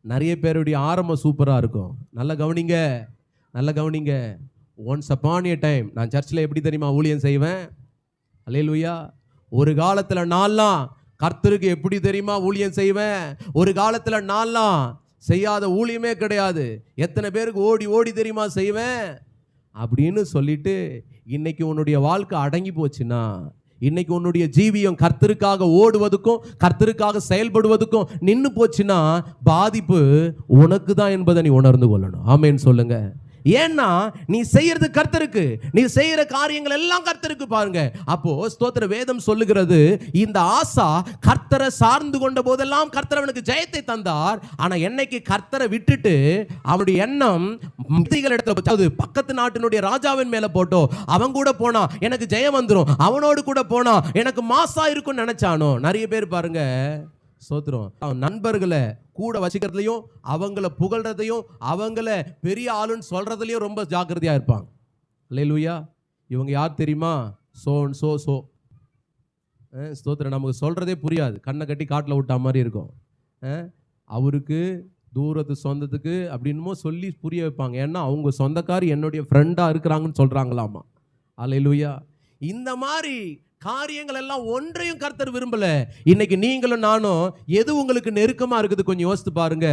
நிறைய பேருடைய ஆரம்பம் சூப்பராக இருக்கும். நல்ல கவனிங்க நல்ல கவனிங்க. ஒன்ஸ் அப்பான் ஏ டைம் நான் சர்ச்சில் எப்படி தெரியுமா ஊழியம் செய்வேன்? அல்லேலூயா ஒரு காலத்தில் நான்லாம் கர்த்தருக்கு எப்படி தெரியுமா ஊழியம் செய்வேன்? ஒரு காலத்தில் நான்லாம் செய்யாத ஊழியமே கிடையாது. எத்தனை பேருக்கு ஓடி ஓடி தெரியுமா செய்வேன்? அப்படின்னு சொல்லிட்டு இன்னைக்கு உன்னுடைய வாழ்க்கை அடங்கி போச்சுன்னா இன்னைக்கு உன்னுடைய ஜீவியம் கர்த்தருக்காக ஓடுவதுக்கும் கர்த்தருக்காக செயல்படுவதுக்கும் நின்று போச்சுன்னா பாதிப்பு உனக்கு தான் என்பதை நீ உணர்ந்து கொள்ளணும். ஆமேன்னு சொல்லுங்கள் ஏன்னா நீ செய்யறது கர்த்தருக்கு. நீ செய்யற காரியங்கள் எல்லாம் கர்த்தருக்கு பாருங்க. அப்போ ஸ்தோத்திர வேதம் சொல்லுகிறது இந்த ஆசா கர்த்தரை சார்ந்து கொண்ட போதெல்லாம் கர்த்தர் அவனுக்கு ஜெயத்தை தந்தார். ஆனா என்னைக்கு கர்த்தரை விட்டுட்டு அவனுடைய எண்ணம் இடத்துல பக்கத்து நாட்டினுடைய ராஜாவின் மேல போட்டோ அவன் கூட போனா எனக்கு ஜெயம் வந்துடும் அவனோடு கூட போனா எனக்கு மாசா இருக்கும்னு நினைச்சானோ? நிறைய பேர் பாருங்க சோத்துரும் அவன் நண்பர்களை கூட வச்சுக்கிறதுலையும் அவங்கள புகழ்றதையும் அவங்கள பெரிய ஆளுன்னு சொல்கிறதுலையும் ரொம்ப ஜாக்கிரதையாக இருப்பாங்க. லூயா இவங்க யார் தெரியுமா? Zone so so. அஹ் ஸ்தோத்திரம். நமக்கு சொல்கிறதே புரியாது. கண்ணை கட்டி காட்டில் விட்டா மாதிரி இருக்கும். அவருக்கு தூரத்து சொந்தத்துக்கு அப்படின்னுமோ சொல்லி புரிய வைப்பாங்க. ஏன்னா அவங்க சொந்தக்காரி என்னுடைய ஃப்ரெண்டாக இருக்கிறாங்கன்னு சொல்கிறாங்களாமா அலையிலுயா இந்த மாதிரி காரியங்கள் எல்லாம் ஒன்றையும் கர்த்தர் விரும்பல. இன்னைக்கு நீங்களும் நானும் எது உங்களுக்கு நெருக்கமா இருக்குது கொஞ்சம் யோசித்து பாருங்க.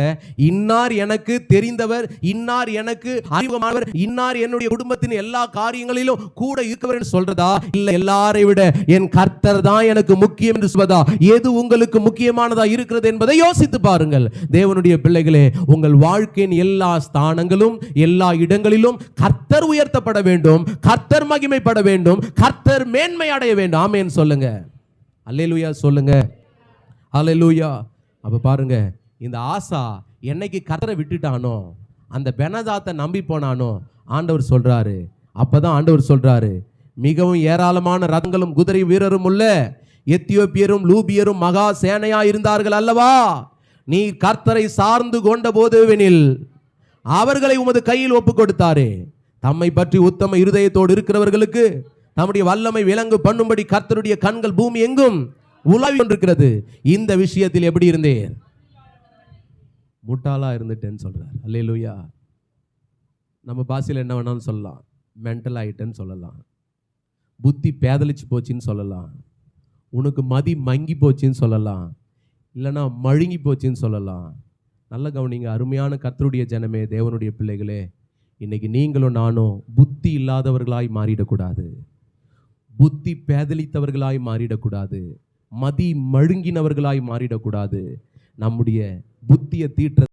இன்னார் எனக்கு தெரிந்தவர் இன்னார் எனக்கு அறிமுகமானவர் இன்னார் என்னுடைய குடும்பத்தின் எல்லா காரியங்களிலும் கூட இருக்கவர் என்று சொல்றதா? இல்ல எல்லாரை விட என் கர்த்தர் தான் எனக்கு முக்கியம் என்று சொல்வதா? எது உங்களுக்கு முக்கியமானதா இருக்கிறது என்பதை யோசித்து பாருங்கள். தேவனுடைய பிள்ளைகளே உங்கள் வாழ்க்கையின் எல்லா ஸ்தானங்களும் எல்லா இடங்களிலும் கர்த்தர் உயர்த்தப்பட வேண்டும் கர்த்தர் மகிமைப்பட வேண்டும் கர்த்தர் மேன்மை அடைய வேண்டும். ஆமேன்னு சொல்லுங்க. அல்லேலூயா சொல்லுங்க. அல்லேலூயா. அப்போ பாருங்க இந்த ஆசா என்னைக்கு கதரை விட்டுட்டானோ அந்த பெனதாத்தை நம்பி போனானோ ஆண்டவர் சொல்றாரு. அப்பதான் ஆண்டவர் சொல்றாரு மிகவும் ஏராளமான ரதங்களும் குதிரை வீரரும் உள்ள எத்தியோப்பியரும் லூபியரும் மகா சேனையா இருந்தார்கள் அல்லவா? நீ கர்த்தரை சார்ந்து கொண்ட போதுவெனில் அவர்களை உமது கையில் ஒப்பு கொடுத்தாரே தம்மை பற்றி உத்தம இருதயத்தோடு இருக்கிறவர்களுக்கு நம்முடைய வல்லமை விலங்கு பண்ணும்படி கர்த்தருடைய கண்கள் பூமி எங்கும் உலாவி கொண்டிருக்கிறது. இந்த விஷயத்தில் எப்படி இருந்தேன் முட்டாளா இருந்துட்டேன்னு சொல்றார். அல்லேலூயா. நம்ம பாஷையில் என்ன வேணாலும் சொல்லலாம். மென்டல் ஆகிட்டேன்னு சொல்லலாம். புத்தி பேதலிச்சு போச்சுன்னு சொல்லலாம். உனக்கு மதி மங்கி போச்சுன்னு சொல்லலாம். இல்லைன்னா மழுங்கி போச்சுன்னு சொல்லலாம். நல்ல கவனிங்க அருமையான கர்த்தருடைய ஜனமே தேவனுடைய பிள்ளைகளே. இன்னைக்கு நீங்களும் நானும் புத்தி இல்லாதவர்களாய் மாறிடக்கூடாது. புத்தி பேதலித்தவர்களாய் மாறிடக்கூடாது. மதி மழுங்கினவர்களாய் மாறிடக்கூடாது. நம்முடைய புத்தியை தீற்ற